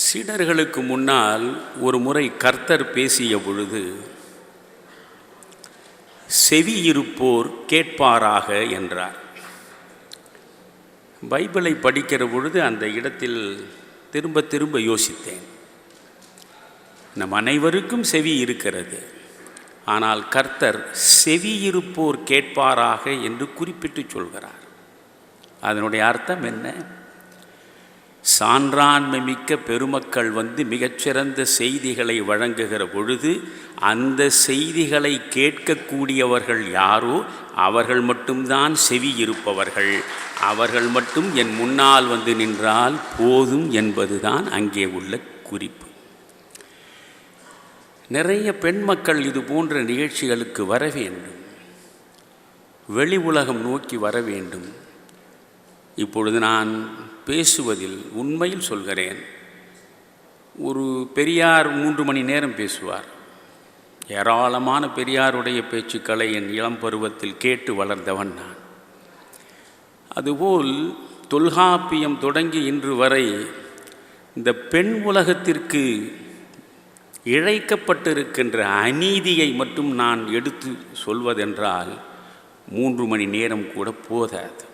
சீடர்களுக்கு முன்னால் ஒரு முறை கர்த்தர் பேசிய பொழுது செவி இருப்போர் கேட்பாராக என்றார். பைபிளை படிக்கிற பொழுது அந்த இடத்தில் திரும்ப திரும்ப யோசித்தேன். நம் அனைவருக்கும் செவி இருக்கிறது ஆனால் கர்த்தர் செவி இருப்போர் கேட்பாராக என்று குறிப்பிட்டு சொல்கிறார். அதனுடைய அர்த்தம் என்ன? சான்றாண்மை மிக்க பெருமக்கள் வந்து மிகச்சிறந்த செய்திகளை வழங்குகிற பொழுது அந்த செய்திகளை கேட்கக்கூடியவர்கள் யாரோ அவர்கள் மட்டும்தான் செவி இருப்பவர்கள். அவர்கள் மட்டும் என் முன்னால் வந்து நின்றால் போதும் என்பதுதான் அங்கே உள்ள குறிப்பு. நிறைய பெண் மக்கள் இது போன்ற நிகழ்ச்சிகளுக்கு வர வேண்டும். வெளி உலகம் நோக்கி வர வேண்டும். இப்பொழுது நான் பேசுவதில் உண்மையில் சொல்கிறேன். ஒரு பெரியார் மூன்று மணி நேரம் பேசுவார். ஏராளமான பெரியாருடைய பேச்சுக்களை என் இளம் பருவத்தில் கேட்டு வளர்ந்தவன் நான். அதுபோல் தொல்காப்பியம் தொடங்கி இன்று வரை இந்த பெண் உலகத்திற்கு இழைக்கப்பட்டிருக்கின்ற அநீதியை மட்டும் நான் எடுத்து சொல்வதென்றால் மூன்று மணி நேரம் கூட போதாது.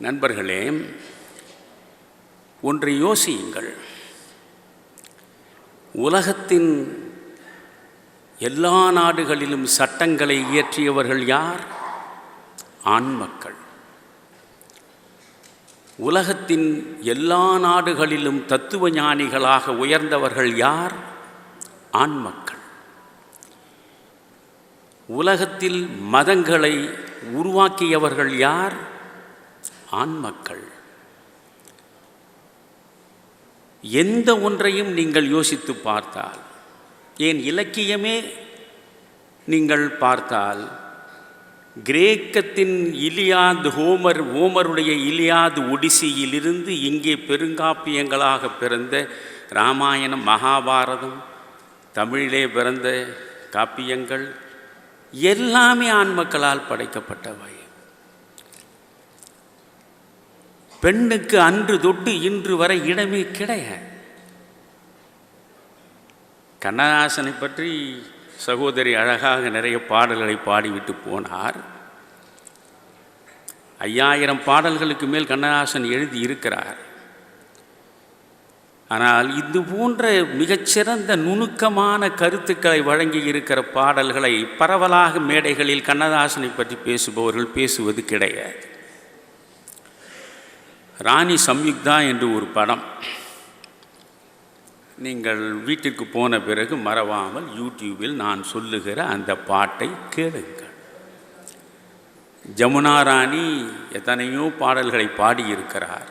நண்பர்களே ஒன்றை யோசியுங்கள். உலகத்தின் எல்லா நாடுகளிலும் சட்டங்களை இயற்றியவர்கள் யார்? ஆண் மக்கள். உலகத்தின் எல்லா நாடுகளிலும் தத்துவ ஞானிகளாக உயர்ந்தவர்கள் யார்? ஆண் மக்கள். உலகத்தில் மதங்களை உருவாக்கியவர்கள் யார்? ஆண் மக்கள் எந்த ஒன்றையும் நீங்கள் யோசித்து பார்த்தால் ஏன் இலக்கியமே நீங்கள் பார்த்தால் கிரேக்கத்தின் இலியாத் ஹோமர் ஓமருடைய இலியாத் ஒடிசியிலிருந்து இங்கே பெருங்காப்பியங்களாக பிறந்த ராமாயணம் மகாபாரதம் தமிழிலே பிறந்த காப்பியங்கள் எல்லாமே ஆண் மக்களால் படைக்கப்பட்டவை. பெண்ணுக்கு அன்று தொட்டு இன்று வரை இடமே கிடையாது. கண்ணதாசனை பற்றி சகோதரி அழகாக நிறைய பாடல்களை பாடிவிட்டு போனார். ஐயாயிரம் பாடல்களுக்கு மேல் கண்ணதாசன் எழுதி இருக்கிறார். ஆனால் இது போன்ற மிகச்சிறந்த நுணுக்கமான கருத்துக்களை வழங்கி இருக்கிற பாடல்களை பரவலாக மேடைகளில் கண்ணதாசனை பற்றி பேசுபவர்கள் பேசுவது கிடையாது. ராணி சம்யுக்தா என்று ஒரு படம். நீங்கள் வீட்டிற்கு போன பிறகு மறவாமல் யூடியூபில் நான் சொல்லுகிற அந்த பாட்டை கேளுங்கள். ஜமுனா ராணி எத்தனையோ பாடல்களை பாடியிருக்கிறார்.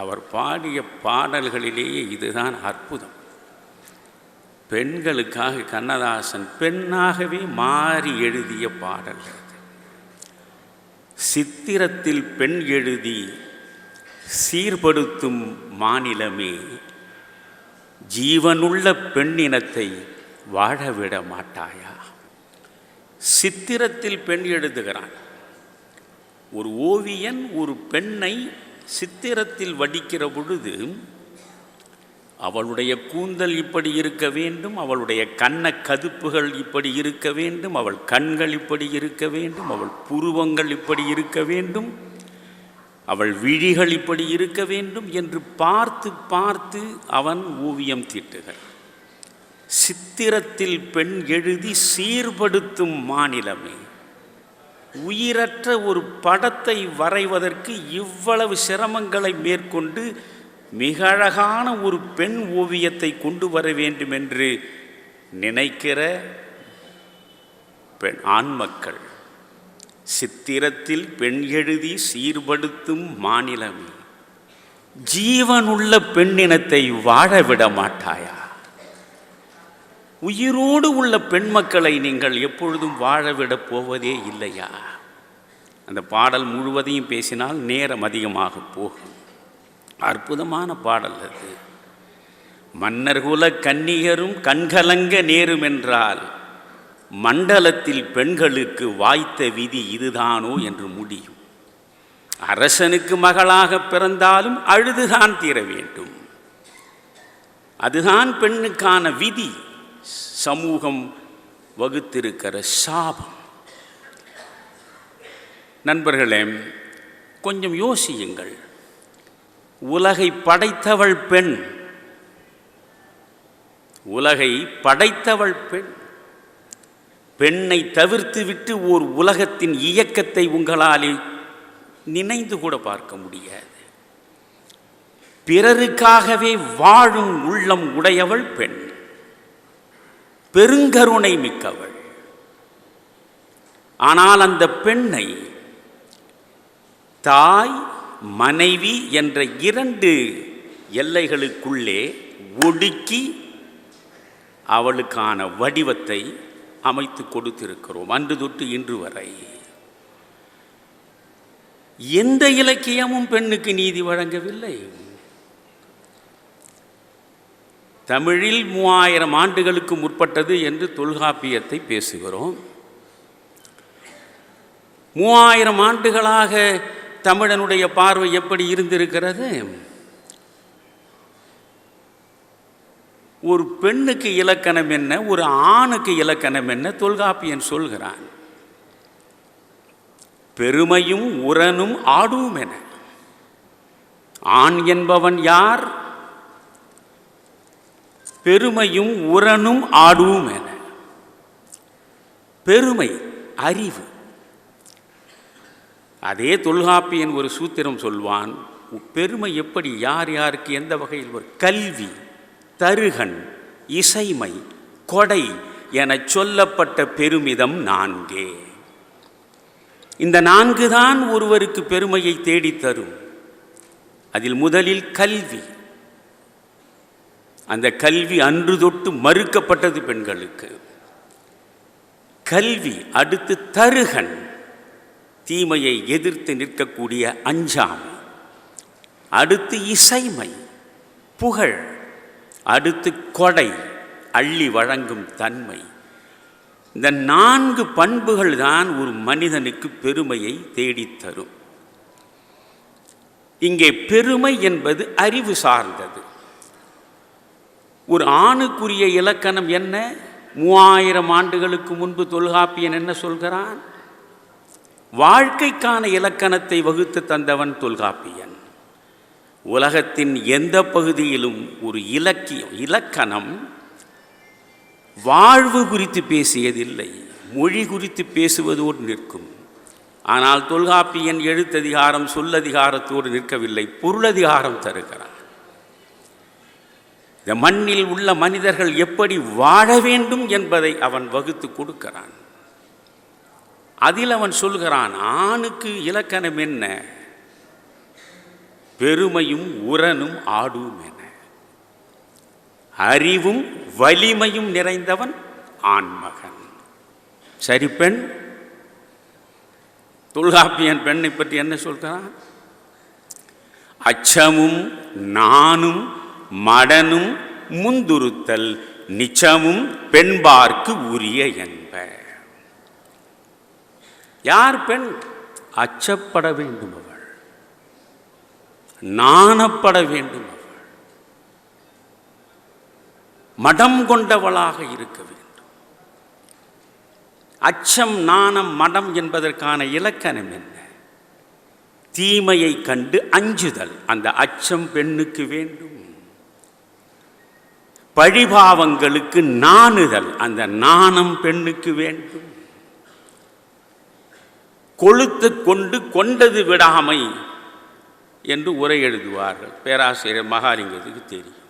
அவர் பாடிய பாடல்களிலேயே இதுதான் அற்புதம். பெண்களுக்காக கண்ணதாசன் பெண்ணாகவே மாறி எழுதிய பாடல்கள். சித்திரத்தில் பெண் எழுதி சீர்படுத்தும் மாநிலமே ஜீவனுள்ள பெண்ணினத்தை வாழவிட மாட்டாயா? சித்திரத்தில் பெண் எழுதுகிறான் ஒரு ஓவியன் ஒரு பெண்ணை சித்திரத்தில் வடிக்கிற பொழுது அவளுடைய கூந்தல் இப்படி இருக்க வேண்டும் அவளுடைய கண்ண கதுப்புகள் இப்படி இருக்க வேண்டும் அவள் கண்கள் இப்படி இருக்க வேண்டும் அவள் புருவங்கள் இப்படி இருக்க வேண்டும். அவள் விழிகள் இப்படி இருக்க வேண்டும் என்று பார்த்து பார்த்து அவன் ஓவியம் தீட்டுகிறான். சித்திரத்தில் பெண் எழுதி சீர்படுத்தும் மாநிலமே. உயிரற்ற ஒரு படத்தை வரைவதற்கு இவ்வளவு சிரமங்களை மேற்கொண்டு மிக அழகான ஒரு பெண் ஓவியத்தை கொண்டு வர வேண்டும் என்று நினைக்கிற பெண் ஆண் மக்கள். சித்திரத்தில் பெண் எழுதி சீர்படுத்தும் மாநிலமே. ஜீவனுள்ள பெண்ணினத்தை வாழ விட மாட்டாயா? உயிரோடு உள்ள பெண் மக்களை நீங்கள் எப்பொழுதும் வாழவிடப் போவதே இல்லையா? அந்த பாடல் முழுவதையும் பேசினால் நேரம் அதிகமாக போகும். அற்புதமான பாடல் அது. மன்னர்குல கன்னியரும் கண்கலங்க நேரும் என்றால் மண்டலத்தில் பெண்களுக்கு வாய்த்த விதி இதுதானோ என்று முடியும். அரசனுக்கு மகளாக பிறந்தாலும் அழுதுதான் தீர வேண்டும். அதுதான் பெண்ணுக்கான விதி. சமூகம் வகுத்திருக்கிற சாபம். நண்பர்களே கொஞ்சம் யோசியுங்கள். உலகை படைத்தவள் பெண். உலகை படைத்தவள் பெண். பெண்ணை தவிர்த்து விட்டு ஓர் உலகத்தின் இயக்கத்தை உங்களால் நினைந்து கூட பார்க்க முடியாது. பிறருக்காகவே வாழும் உள்ளம் உடையவள் பெண். பெருங்கருணை மிக்கவள். ஆனால் அந்த பெண்ணை தாய் மனைவி என்ற இரண்டு எல்லைகளுக்குள்ளே ஒடுக்கி அவளுக்கான வடிவத்தை அமைத்து கொடுத்திருக்கிறோம் அன்று தொட்டு இன்று வரை. எந்த இலக்கியமும் பெண்ணுக்கு நீதி வழங்கவில்லை. தமிழில் மூவாயிரம் ஆண்டுகளுக்கு முற்பட்டது என்று தொல்காப்பியத்தை பேசுகிறோம். மூவாயிரம் ஆண்டுகளாக தமிழனுடைய பார்வை எப்படி இருந்திருக்கிறது? ஒரு பெண்ணுக்கு இலக்கணம் என்ன ஒரு ஆணுக்கு இலக்கணம் என்ன தொல்காப்பியன் சொல்கிறான். பெருமையும் உரனும் ஆடும் என. ஆண் என்பவன் யார்? பெருமையும் உரனும் ஆடும் என. பெருமை அறிவு. அதே தொல்காப்பியன் ஒரு சூத்திரம் சொல்வான் பெருமை எப்படி யார் யாருக்கு எந்த வகையில் ஒரு கல்வி. தருகன் இசைமை கொடை எனச் சொல்லப்பட்ட பெருமிதம் நான்கே. இந்த நான்கு தான் ஒருவருக்கு பெருமையை தேடித் தரும். அதில் முதலில் கல்வி. அந்த கல்வி அன்று தொட்டு மறுக்கப்பட்டது பெண்களுக்கு. கல்வி அடுத்து தருகன் தீமையை எதிர்த்து நிற்கக்கூடிய அஞ்சாமை. அடுத்து இசைமை புகழ். அடுத்து கொடை அள்ளி வழங்கும் தன்மை. இந்த நான்கு பண்புகள் தான் ஒரு மனிதனுக்கு பெருமையை தேடித்தரும். இங்கே பெருமை என்பது அறிவு சார்ந்தது. ஒரு ஆணுக்குரிய இலக்கணம் என்ன? மூவாயிரம் ஆண்டுகளுக்கு முன்பு தொல்காப்பியன் என்ன சொல்கிறான்? வாழ்க்கைக்கான இலக்கணத்தை வகுத்து தந்தவன் தொல்காப்பியன். உலகத்தின் எந்த பகுதியிலும் ஒரு இலக்கியம் இலக்கணம் வாழ்வு குறித்து பேசியதில்லை மொழி குறித்து பேசுவதோடு நிற்கும். ஆனால் தொல்காப்பியன் எழுத்ததிகாரம் சொல்லதிகாரத்தோடு நிற்கவில்லை பொருளதிகாரம் தருகிறான். இந்த மண்ணில் உள்ள மனிதர்கள் எப்படி வாழ வேண்டும் என்பதை அவன் வகுத்து கொடுக்கிறான். அதில் அவன் சொல்கிறான் ஆணுக்கு இலக்கணம் என்ன? பெருமையும் உரனும் ஆடும் என. அறிவும் வலிமையும் நிறைந்தவன் ஆண்மகன். சரி பெண். தொல்காப்பியன் பெண்ணை பற்றி என்ன சொல்கிறான்? அச்சமும் நானும் மடனும் முந்துருத்தல் நிச்சமும் பெண்பார்க்கு உரிய என்ப. யார் பெண்? அச்சப்பட வேண்டும் அவள் நாணப்பட வேண்டும் அவள். மடம் கொண்டவளாக இருக்க வேண்டும். அச்சம் நாணம் மடம் என்பதற்கான இலக்கணம் என்ன? தீமையை கண்டு அஞ்சுதல் அந்த அச்சம் பெண்ணுக்கு வேண்டும். பழிபாவங்களுக்கு நாணுதல் அந்த நாணம் பெண்ணுக்கு வேண்டும். கொழுத்து கொண்டு கொண்டது விடாமை என்று உரை எழுதுவார்கள். பேராசிரியர் மகாலிங்கத்துக்கு தெரியும்.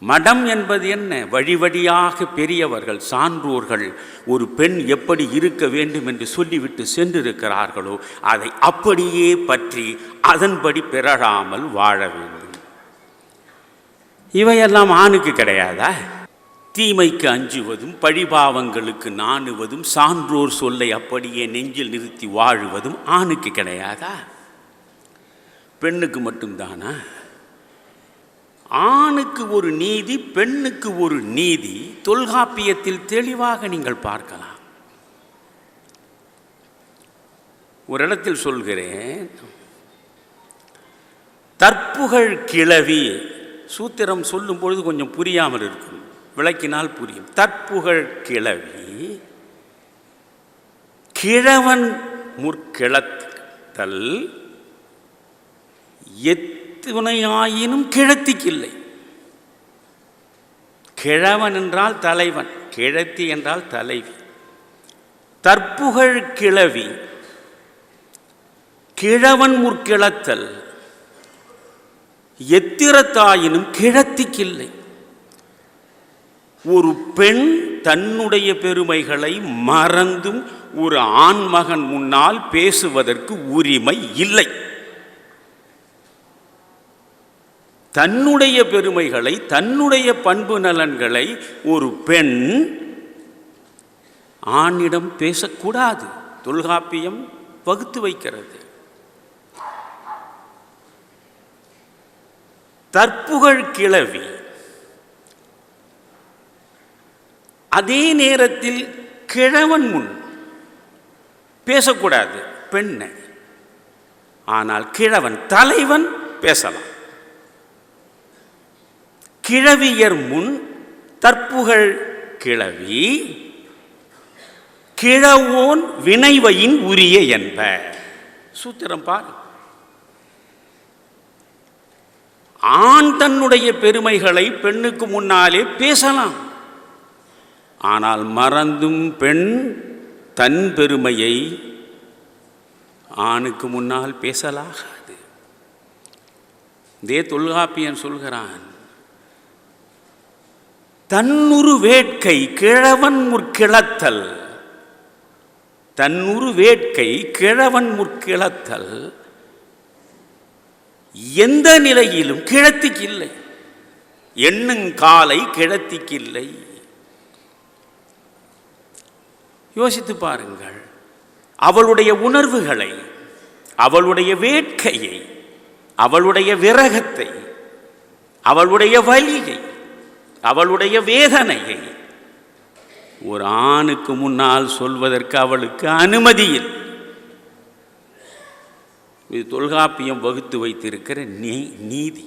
மடம் என்பது என்ன? வழி வழியாக பெரியவர்கள் சான்றோர்கள் ஒரு பெண் எப்படி இருக்க வேண்டும் என்று சொல்லிவிட்டு சென்றிருக்கிறார்களோ அதை அப்படியே பற்றி அதன்படி பிறழாமல் வாழ வேண்டும். இவையெல்லாம் ஆணுக்கு கிடையாதா? தீமைக்கு அஞ்சுவதும் பழிபாவங்களுக்கு நாணுவதும் சான்றோர் சொல்லை அப்படியே நெஞ்சில் நிறுத்தி வாழுவதும் ஆணுக்கு கிடையாதா? பெண்ணுக்கு மட்டும்தானா? ஆணுக்கு ஒரு நீதி பெண்ணுக்கு ஒரு நீதி தொல்காப்பியத்தில் தெளிவாக நீங்கள் பார்க்கலாம். ஒரு இடத்தில் சொல்கிறேன். தற்புகழ் கிளவி சூத்திரம் சொல்லும் பொழுது கொஞ்சம் புரியாமல் இருக்கும். விளக்கினால் புரியும். தற்புகழ் கிழவி கிழவன் முற்கிழத்தல் எத்துணையாயினும் கிழத்திக்கில்லை. கிழவன் என்றால் தலைவன் கிழத்தி என்றால் தலைவி. தற்புகழ் கிழவி கிழவன் முற்கிழத்தல் எத்திரத்தாயினும் கிழத்திக்கில்லை. ஒரு பெண் தன்னுடைய பெருமைகளை மறந்தும் ஒரு ஆண் மகன் முன்னால் பேசுவதற்கு உரிமை இல்லை. தன்னுடைய பெருமைகளை தன்னுடைய பண்பு நலன்களை ஒரு பெண் ஆணிடம் பேசக்கூடாது. தொல்காப்பியம் வகுத்து வைக்கிறது. தற்புகழ் கிளவி அதே நேரத்தில் கிழவன் முன் பேசக்கூடாது பெண்ணை. ஆனால் கிழவன் தலைவன் பேசலாம். கிழவியர் முன் தற்புகழ் கிழவி கிழவோன் வினைவையின் உரிய என்ப. சூத்திரம் பார். ஆண் தன்னுடைய பெருமைகளை பெண்ணுக்கு முன்னாலே பேசலாம். ஆனால் மறந்தும் பெண் தன் பெருமையை ஆணுக்கு முன்னால் பேசலாகாது. இதே தொல்காப்பியன் சொல்கிறான் தன்னுரு வேட்கை கிழவன் முற்கிழத்தல் தன்னுரு வேட்கை கிழவன் முற்கிழத்தல் எந்த நிலையிலும் கிழத்திக்கு இல்லை எண்ணுங்காலை கிழத்திக்கு இல்லை யோசித்து பாருங்கள். அவளுடைய உணர்வுகளை அவளுடைய வேட்கையை அவளுடைய விரகத்தை அவளுடைய வலியை அவளுடைய வேதனையை ஒரு ஆணுக்கு முன்னால் சொல்வதற்கு அவளுக்கு அனுமதியில் இது தொல்காப்பியம் வகுத்து வைத்திருக்கிற நீ நீதி.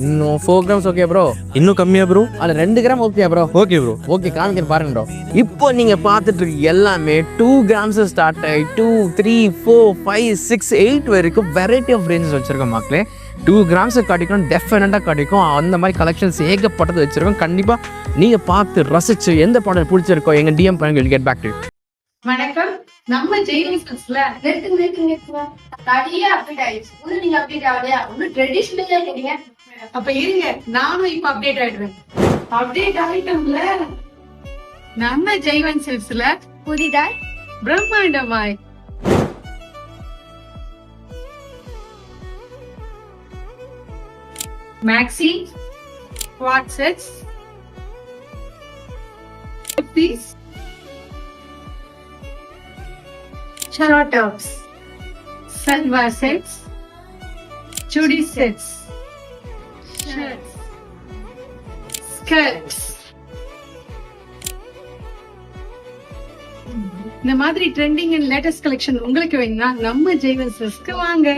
இன்னும் ஃபோர் கிராம்ஸ் ஓகே ப்ரோ இன்னும் கம்மியாக ப்ரோ அதில் ரெண்டு gram okay bro okay bro okay காமிக்கிறேன் பாருங்க ப்ரோ இப்போ நீங்கள் பார்த்துட்டு இருக்க எல்லாமே டூ கிராம்ஸ் ஸ்டார்ட் ஆகி two three four five six eight வரைக்கும் வெரைட்டி ஆஃப் ரேஞ்சஸ் வச்சுருக்கோம் மக்களே. டூ கிராம்ஸ் கிடைக்கும் டெஃபினட்டாக கிடைக்கும் அந்த மாதிரி கலெக்ஷன்ஸ் ஏகப்பட்டது வச்சுருக்கோம். கண்டிப்பாக நீங்கள் பார்த்து ரசிச்சு எந்த ப்ராடக்ட் பிடிச்சிருக்கோ எங்கள் டிஎம் பண்ணுங்க கெட் பேக் டு வணக்கம். நம்ம ஜெயினிஸ்ல நிறுத்துங்க நிறுத்துங்க நிறுத்துங்க. நிறைய அப்டேட் ஆயிடுச்சு. நீங்க அப்டேட் ஆகலையா? ஒண்ணு ட்ரெடிஷ்னலா கேட்டீங்க. அப்ப இருங்க நானும் இப்ப அப்டேட் ஆயிடுவேன் அப்டேட் ஆயிட்டோம்ல? நம்ம ஜெய்வன் சில்ஸ்ல புதிதாய் பிரம்மாண்டமாய். Maxi வாட்ஸெட்ஸ் kurtis short tops salwar sets chudi sets skirts. இந்த மாதிரி ட்ரெண்டிங் அண்ட் லேட்டஸ்ட் கலெக்ஷன் உங்களுக்கு வேணும்னா நம்ம ஜெய்வன்சஸ்க்கு வாங்க.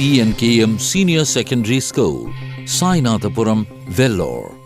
VVNKM Senior Secondary School, Sainathapuram, Vellore.